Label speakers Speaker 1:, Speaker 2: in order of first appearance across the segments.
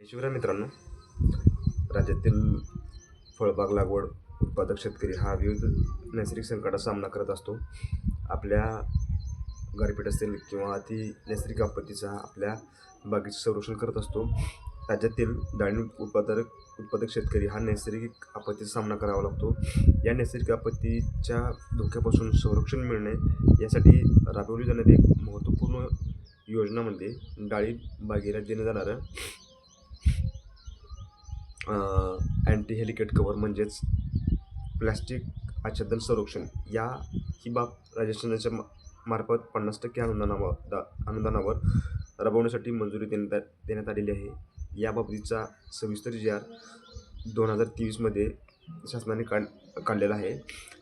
Speaker 1: शिवराय मित्रांनो. राज्यातील फळबाग लागवड उत्पादक शेतकरी हा विविध नैसर्गिक संकटाचा सामना करत असतो. आपल्या गारपीट असेल किंवा अति नैसर्गिक आपत्तीचा आपल्या बागेचे संरक्षण करत असतो. राज्यातील डाळिंब उत्पादक उत्पादक शेतकरी हा नैसर्गिक आपत्तीचा सामना करावा लागतो. या नैसर्गिक आपत्तीच्या धोक्यापासून संरक्षण मिळणे यासाठी राबवली जाणारी एक महत्त्वपूर्ण योजना म्हणजे डाळिंब बागेला देण्यात जाणारं अँटी हेलिकेट कवर म्हणजेच प्लॅस्टिक आच्छादन संरक्षण. या ही बाब राज्य मा- मार्फत पन्नास टक्के अनुदानावर दा अनुदानावर राबवण्यासाठी मंजुरी देण्यात देण्यात आलेली आहे. याबाबतीचा सविस्तर जी आर दोन हजार तेवीसमध्ये शासनाने काढ काढलेला आहे.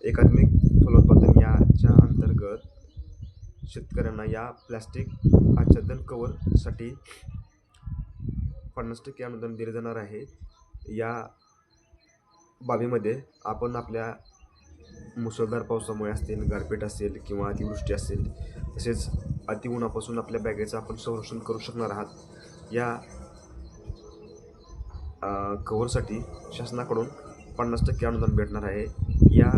Speaker 1: एकात्मिक फलोत्पादन याच्या अंतर्गत शेतकऱ्यांना या प्लॅस्टिक आच्छादन कवरसाठी पन्नास टक्के अनुदान दिले जाणार आहे. या बाबीमध्ये आपण आपल्या मुसळधार पावसामुळे असतील गारपीट असेल किंवा अतिवृष्टी असेल तसेच अतिउन्हापासून आपल्या बॅगेचं आपण संरक्षण करू शकणार आहात. या कव्हरसाठी शासनाकडून पन्नास टक्के अनुदान भेटणार आहे. या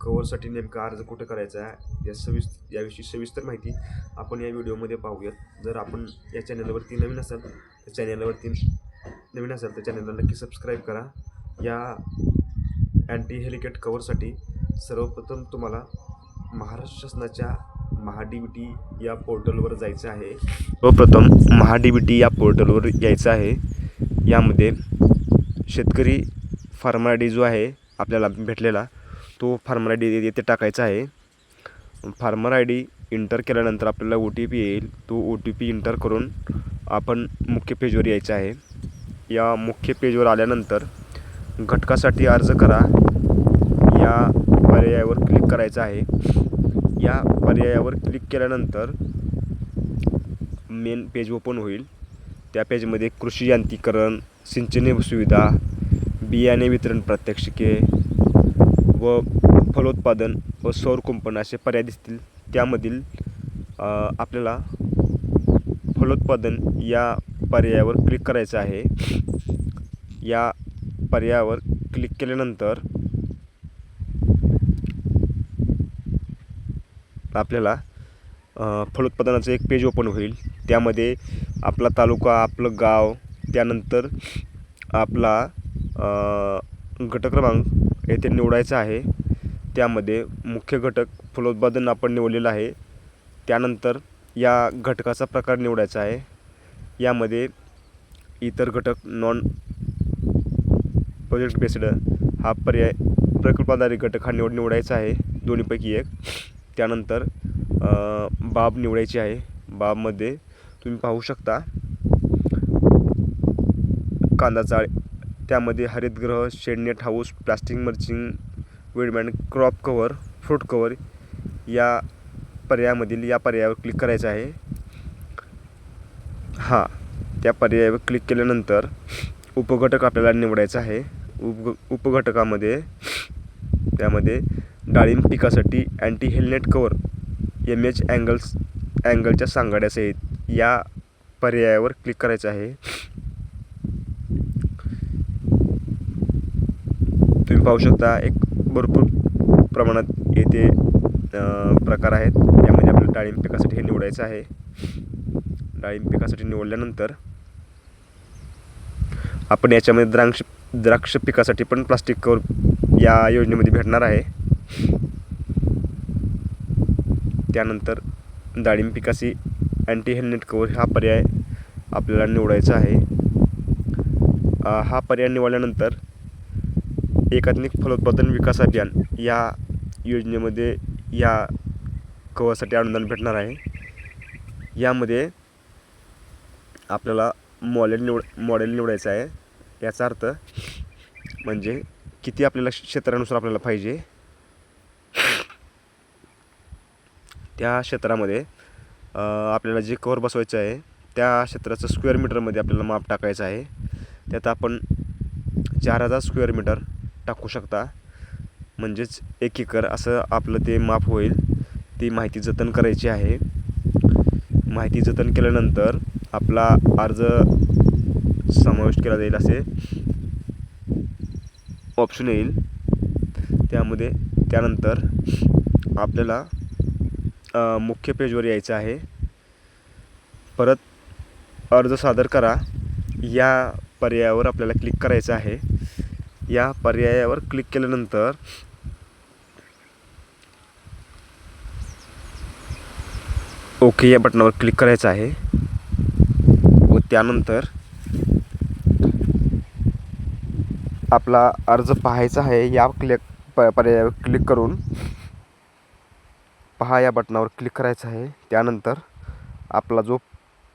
Speaker 1: कव्हरसाठी नेमका अर्ज कुठे करायचा आहे या सविस् याविषयी सविस्तर माहिती आपण या व्हिडिओमध्ये पाहूयात. जर आपण या चॅनलवरती नवीन असाल तर चॅनलवरती नवीन असाल तर चॅनलला नक्की सबस्क्राईब करा. या अँटी हेलिकेट कवरसाठी सर्वप्रथम तुम्हाला महाराष्ट्र शासनाच्या महाडी बी टी या पोर्टलवर जायचं आहे. सर्वप्रथम महाडी बी टी या पोर्टलवर यायचं आहे. यामध्ये शेतकरी फार्मर आय डी जो आहे आपल्याला भेटलेला तो फार्मर आय डी येथे टाकायचा आहे. फार्मर आय डी इंटर केल्यानंतर आपल्याला ओ टी पी येईल. तो ओ टी पी इंटर करून आपण मुख्य पेजवर यायचं आहे. या मुख्य पेजवर आल्यानंतर घटकासाठी अर्ज करा. या पर्यायावर क्लिक करायचं आहे. या पर्यायावर क्लिक केल्यानंतर मेन पेज ओपन होईल. त्या पेजमध्ये कृषी यांत्रिकरण सिंचनी सुविधा बियाणे वितरण प्रात्यक्षिके व फलोत्पादन व सौर कुंपण असे पर्याय दिसतील. त्यामधील आपल्याला फलोत्पादन या पर्यायावर क्लिक करायचं आहे. या पर्यायावर क्लिक केल्यानंतर आपल्याला फलोत्पादनाचं एक पेज ओपन होईल. त्यामध्ये आपला तालुका आपलं गाव त्यानंतर आपला घटक्रमांक येथे निवडायचा आहे. त्यामध्ये मुख्य घटक फलोत्पादन आपण निवडलेलं आहे. त्यानंतर या घटकाचा प्रकार निवडायचा आहे. यामध्ये इतर घटक नॉन प्रोजेक्ट बेस्ड हा पर्याय प्रकल्पाधारित घटक हा निवड निवडायचा आहे. दोन्हीपैकी एक. त्यानंतर बाब निवडायची आहे. बाबमध्ये तुम्ही पाहू शकता कांदा चाळ त्यामध्ये हरितगृह shade net house plastic mulching वेडमॅन crop cover fruit cover या पर्यायामधील या पर्यायावर क्लिक करायचं आहे. हां. त्या पर्यायावर क्लिक केल्यानंतर उपघटक आपल्याला निवडायचा आहे. उप उपघटकामध्ये त्यामध्ये डाळिंब पिकासाठी anti hail net cover M H angles अँगलच्या सांगाड्यासहित या पर्यायावर क्लिक करायचं आहे. तुम्ही पाहू शकता एक भरपूर प्रमाणात येथे प्रकार आहेत. त्यामध्ये आपल्याला डाळिंब पिकासाठी हे निवडायचं आहे. डाळिंब पिकासाठी निवडल्यानंतर आपण याच्यामध्ये द्राक्ष द्राक्ष पिकासाठी पण प्लास्टिक कवर या योजनेमध्ये भेटणार आहे. त्यानंतर डाळिंब पिकाशी अँटी हेल्मेट कवर हा पर्याय आपल्याला निवडायचा आहे. हा पर्याय निवडल्यानंतर एकात्मिक फलोत्पादन विकास अभियान या योजनेमध्ये या कवरसाठी अनुदान भेटणार आहे. यामध्ये आपल्याला मॉडेल निवड मॉडेल निवडायचं आहे. याचा अर्थ म्हणजे किती आपल्याला क्षेत्रानुसार आपल्याला पाहिजे. त्या क्षेत्रामध्ये आपल्याला जे कवर बसवायचं आहे त्या क्षेत्राचं स्क्वेअर मीटरमध्ये आपल्याला माप टाकायचं आहे. त्यात आपण चार हजार स्क्वेअर मीटर टाकू शकता. म्हणजेच एक एकर असं आपलं ते माप होईल. ती माहिती जतन करायची आहे. माहिती जतन केल्यानंतर आपला अर्ज समाविष्ट केला जाईल असे ऑप्शन येईल. त्यामध्ये त्यानंतर आपल्याला मुख्य पेजवर यायचं आहे. परत अर्ज सादर करा. या पर्यायावर आपल्याला क्लिक करायचं आहे. या पर्यायावर क्लिक केल्यानंतर ओके या बटनावर क्लिक करायचं आहे. त्यानंतर आपला अर्ज पाहायचा आहे या क्लिक प पर्यायावर क्लिक करून पहा या बटनावर क्लिक करायचं आहे. त्यानंतर आपला जो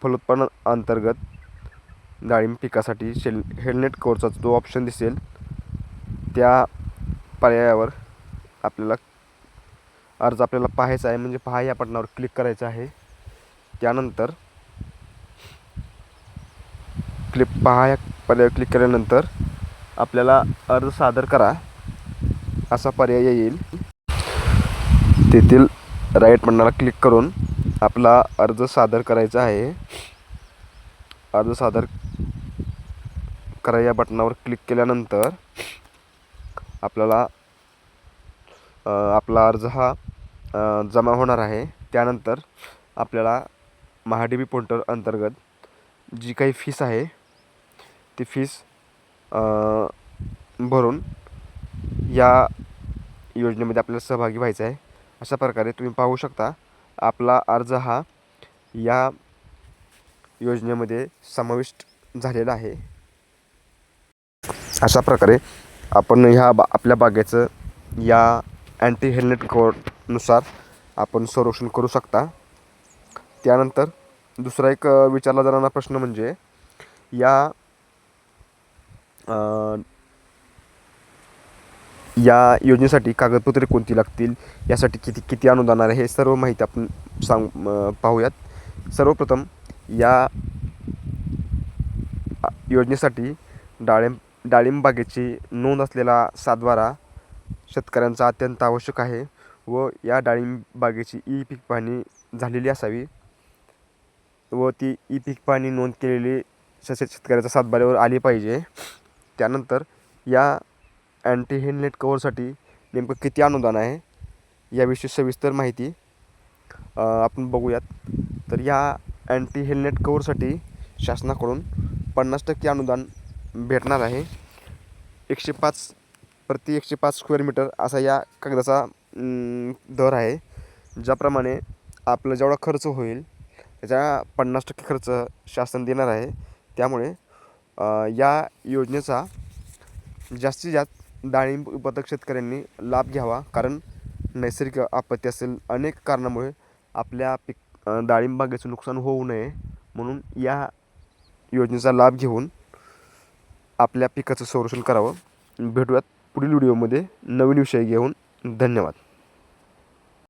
Speaker 1: फलोत्पन्न अंतर्गत डाळिंब पिकासाठी शेल हेल्मेट कोरचा जो ऑप्शन दिसेल त्या पर्यायावर आपल्याला अर्ज आपल्याला पाहायचा आहे. म्हणजे पहा या बटनावर क्लिक करायचं आहे. त्यानंतर क्लिक पहा या पर्यायावर क्लिक केल्यानंतर आपल्याला अर्ज सादर करा. असा पर्याय येईल. तेथील राईट बटनाला क्लिक करून आपला अर्ज सादर करायचा आहे. अर्ज सादर करा या बटनावर क्लिक केल्यानंतर आपल्याला आपला अर्ज हा जमा होणार आहे. त्यानंतर आपल्याला महाडीबी पोर्टल अंतर्गत जी काही फीस आहे ती फीस भरून या योजनेमध्ये आपल्याला सहभागी व्हायचं आहे. अशा प्रकारे तुम्ही पाहू शकता आपला अर्ज हा या योजनेमध्ये समाविष्ट झालेला आहे. अशा प्रकारे आपण ह्या बा आपल्या बागेचं या अँटी हेल्मेट कोडनुसार आपण संरक्षण करू शकता. त्यानंतर दुसरा एक विचारला जाणारा प्रश्न म्हणजे या या योजनेसाठी कागदपत्रे कोणती लागतील? यासाठी किती किती अनुदान आहे? हे सर्व माहिती आपण सांग पाहूयात. सर्वप्रथम या योजनेसाठी डाळिंब डाळिंब बागेची नोंद असलेला सातबारा शेतकऱ्यांचा अत्यंत आवश्यक आहे व या डाळिंब बागेची ई पीक पाहणी झालेली असावी व ती ई पीक पाहणी नोंद केलेली शेत शेतकऱ्याच्या सातबाऱ्यावर आली पाहिजे. त्यानंतर या अँटी हेलनेट कवरसाठी नेमकं किती अनुदान आहे याविषयी सविस्तर माहिती आपण बघूयात. तर या अँटी हेल्मेट कवरसाठी शासनाकडून पन्नास टक्के अनुदान भेटणार आहे. एकशे पाच प्रति एकशे पाच स्क्वेअर मीटर असा या कागदाचा दर आहे ज्याप्रमाणे आपला जेवढा खर्च होईल त्याच्या पन्नास टक्के खर्च शासन देणार आहे. त्यामुळे या योजनेचा जास्तीत जास्त डाळिंब उत्पादक शेतकऱ्यांनी लाभ घ्यावा. कारण नैसर्गिक आपत्ती असेल अनेक कारणामुळे आपल्या पिक डाळिंबागेचं डाळिंब बागेचं नुकसान होऊ नये म्हणून या योजनेचा लाभ घेऊन आपल्या पिकाचं संरक्षण करावं. भेटूयात पुढील व्हिडिओमध्ये. नवीन विषय घेऊन धन्यवाद.